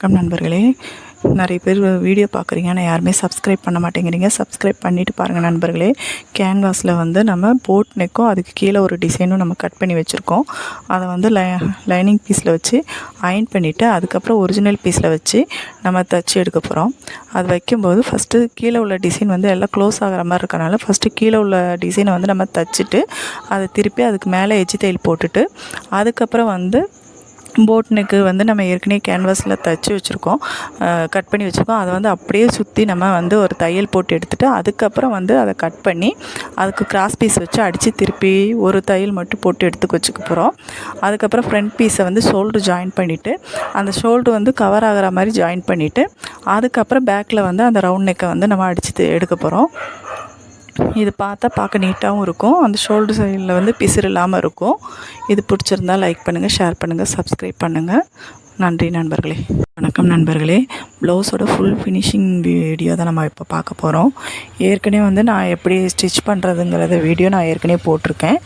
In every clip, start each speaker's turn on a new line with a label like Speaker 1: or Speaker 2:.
Speaker 1: வணக்கம் நண்பர்களே. நிறைய பேர் வீடியோ பார்க்குறீங்க ஆனால் யாருமே சப்ஸ்கிரைப் பண்ண மாட்டேங்கிறீங்க. சப்ஸ்கிரைப் பண்ணிவிட்டு பாருங்கள் நண்பர்களே. கேன்வாஸில் வந்து நம்ம போட் நெக்கும் அதுக்கு கீழே ஒரு டிசைனும் நம்ம கட் பண்ணி வச்சுருக்கோம். அதை வந்து லை லைனிங் பீஸில் வச்சு அயன் பண்ணிவிட்டு அதுக்கப்புறம் ஒரிஜினல் பீஸில் வச்சு நம்ம தச்சு எடுக்க போகிறோம் அது வைக்கும்போது ஃபஸ்ட்டு கீழே உள்ள டிசைன் வந்து எல்லாம் க்ளோஸ் ஆகிற மாதிரி இருக்கனால ஃபஸ்ட்டு கீழே உள்ள டிசைனை வந்து நம்ம தச்சுட்டு அதை திருப்பி அதுக்கு மேலே எஜ்ஜி தையல் போட்டுட்டு அதுக்கப்புறம் வந்து போட் நெக்கு வந்து நம்ம ஏற்கனவே கேன்வாஸில் தைச்சி வச்சுருக்கோம். கட் பண்ணி வச்சுருக்கோம். அதை வந்து அப்படியே சுற்றி நம்ம வந்து ஒரு தையல் போட்டு எடுத்துகிட்டு அதுக்கப்புறம் வந்து அதை கட் பண்ணி அதுக்கு கிராஸ் பீஸ் வச்சு அடித்து திருப்பி ஒரு தையல் மட்டும் போட்டு எடுத்து வச்சுக்க போகிறோம் அதுக்கப்புறம் ஃப்ரண்ட் பீஸை வந்து ஷோல்டர் ஜாயின் பண்ணிவிட்டு அந்த ஷோல்டர் வந்து கவர் ஆகிற மாதிரி ஜாயின் பண்ணிவிட்டு அதுக்கப்புறம் பேக்கில் வந்து அந்த ரவுண்ட் நெக்கை வந்து நம்ம அடித்து எடுக்க போகிறோம் இது பார்த்தா பார்க்க நீட்டாகவும் இருக்கும். அந்த ஷோல்டர் சைடில் வந்து பிசுறு இல்லாமல் இருக்கும். இது பிடிச்சிருந்தா லைக் பண்ணுங்கள் ஷேர் பண்ணுங்கள் சப்ஸ்கிரைப் பண்ணுங்கள் நன்றி நண்பர்களே. வணக்கம் நண்பர்களே. ப்ளவுஸோட ஃபுல் ஃபினிஷிங் வீடியோ தான் நம்ம இப்போ பார்க்க போகிறோம் ஏற்கனவே வந்து நான் எப்படி ஸ்டிச் பண்ணுறதுங்கிறத வீடியோ நான் ஏற்கனவே போட்டிருக்கேன்.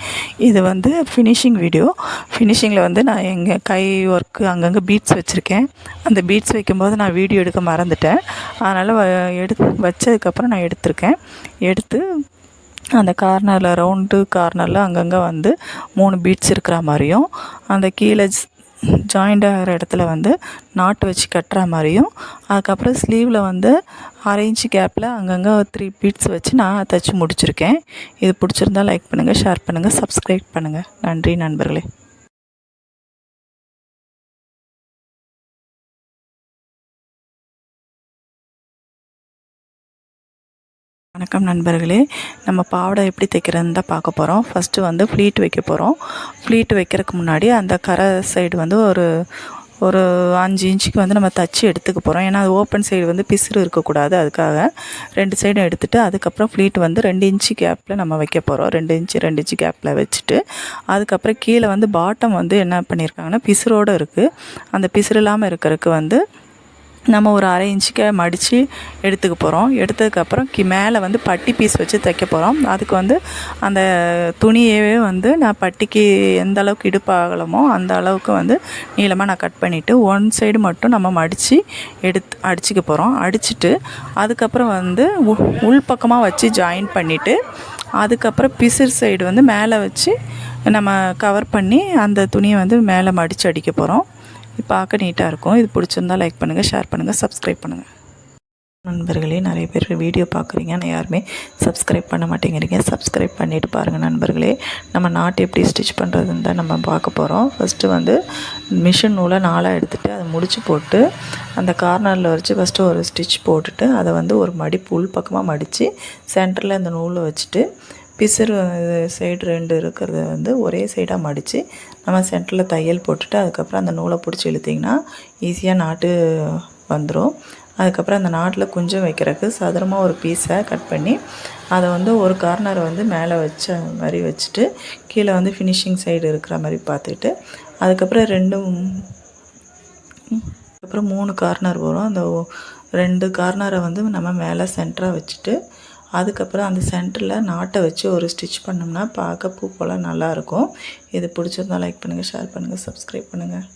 Speaker 1: இது வந்து ஃபினிஷிங் வீடியோ ஃபினிஷிங்கில் வந்து நான் எங்கள் கை ஒர்க்கு அங்கங்கே பீட்ஸ் வச்சுருக்கேன். அந்த பீட்ஸ் வைக்கும்போது நான் வீடியோ எடுக்க மறந்துட்டேன். அதனால் எடுத்து வச்சதுக்கப்புறம் நான் எடுத்திருக்கேன். எடுத்து அந்த கார்னரில் ரவுண்டு கார்னரில் அங்கங்கே வந்து மூணு பீட்ஸ் இருக்கிற மாதிரியும் அந்த கீழே ஜாயிண்ட் ஆகிற இடத்துல வந்து நாட்டு வச்சு கட்டுற மாதிரியும் அதுக்கப்புறம் ஸ்லீவில் வந்து அரை கேப்பில் அங்கங்கே த்ரீ பீட்ஸ் வச்சு நான் தைச்சி முடிச்சிருக்கேன். இது பிடிச்சிருந்தா லைக் பண்ணுங்கள் ஷேர் பண்ணுங்கள் சப்ஸ்கிரைப் பண்ணுங்கள் நன்றி நண்பர்களே. வணக்கம் நண்பர்களே. நம்ம பாவாடை எப்படி தைக்கிறதுன்னு தான் பார்க்க போகிறோம் ஃபஸ்ட்டு வந்து ஃப்ளீட் வைக்க போகிறோம் ஃப்ளீட் வைக்கிறதுக்கு முன்னாடி அந்த கரை சைடு வந்து ஒரு ஒரு அஞ்சு இன்ச்சுக்கு வந்து நம்ம தச்சு எடுத்துக்க போகிறோம் ஏன்னா அது ஓப்பன் சைடு வந்து பிசுறு இருக்கக்கூடாது அதுக்காக. ரெண்டு சைடும் எடுத்துகிட்டு அதுக்கப்புறம் ஃப்ளீட் வந்து ரெண்டு இன்ச்சு கேப்பில் நம்ம வைக்க போகிறோம் ரெண்டு இன்ச்சு ரெண்டு இன்ச்சு கேப்பில் வச்சுட்டு அதுக்கப்புறம் கீழே வந்து பாட்டம் வந்து என்ன பண்ணியிருக்காங்கன்னா பிசுரோடு இருக்குது அந்த பிசுறு இல்லாமல் இருக்கிறதுக்கு வந்து நம்ம ஒரு அரை இன்ச்சுக்கு மடித்து எடுத்துக்க போகிறோம் எடுத்ததுக்கப்புறம் கி மேலே வந்து பட்டி பீஸ் வச்சு தைக்க போகிறோம் அதுக்கு வந்து அந்த துணியவே வந்து நான் பட்டிக்கு எந்த அளவுக்கு இடுப்பாகலமோ அந்த அளவுக்கு வந்து நீளமாக நான் கட் பண்ணிவிட்டு ஒன் சைடு மட்டும் நம்ம மடித்து எடுத்து அடிச்சிக்க போகிறோம் அடிச்சுட்டு அதுக்கப்புறம் வந்து உள் பக்கமாக வச்சு ஜாயின் பண்ணிவிட்டு அதுக்கப்புறம் பிசிறு சைடு வந்து மேலே வச்சு நம்ம கவர் பண்ணி அந்த துணியை வந்து மேலே மடித்து அடிக்க போகிறோம் இது பார்க்க நீட்டாக இருக்கும். இது பிடிச்சிருந்தா லைக் பண்ணுங்கள் ஷேர் பண்ணுங்கள் சப்ஸ்கிரைப் பண்ணுங்கள் நண்பர்களே நிறைய பேர் வீடியோ பார்க்குறீங்க. ஆனால் யாருமே சப்ஸ்கிரைப் பண்ண மாட்டேங்கிறீங்க. சப்ஸ்கிரைப் பண்ணிவிட்டு பாருங்கள் நண்பர்களே. நம்ம நாட்டு எப்படி ஸ்டிச் பண்ணுறதுன்னு தான் நம்ம பார்க்க போகிறோம் ஃபஸ்ட்டு வந்து மிஷின் நூலை நாளாக எடுத்துகிட்டு அதை முடிச்சு போட்டு அந்த கார்னரில் வச்சு ஃபஸ்ட்டு ஒரு ஸ்டிச் போட்டுட்டு அதை வந்து ஒரு மடிப்பு உள் பக்கமாக மடித்து சென்டரில் அந்த நூலை வச்சுட்டு பிசர் சைடு ரெண்டு இருக்கிறத வந்து ஒரே சைடாக மடித்து நம்ம சென்டரில் தையல் போட்டுட்டு அதுக்கப்புறம் அந்த நூலை பிடிச்சி இழுத்திங்கன்னா ஈஸியாக நாட்டு வந்துடும் அதுக்கப்புறம் அந்த நாட்டில் குஞ்சம் வைக்கிறதுக்கு சதுரமாக ஒரு பீஸை கட் பண்ணி அதை வந்து ஒரு கார்னரை வந்து மேலே வச்ச மாதிரி வச்சுட்டு கீழே வந்து ஃபினிஷிங் சைடு இருக்கிற மாதிரி பார்த்துட்டு அதுக்கப்புறம் ரெண்டும் அப்புறம் மூணு கார்னர் வரும். அந்த ரெண்டு கார்னரை வந்து நம்ம மேலே சென்டராக வச்சுட்டு அதுக்கப்புறம் அந்த சென்டரில் நாட்டை வச்சு ஒரு ஸ்டிச் பண்ணோம்னா பார்க்க பூ போல் நல்லாயிருக்கும் இது பிடிச்சிருந்தா லைக் பண்ணுங்கள் ஷேர் பண்ணுங்கள் சப்ஸ்கிரைப் பண்ணுங்கள்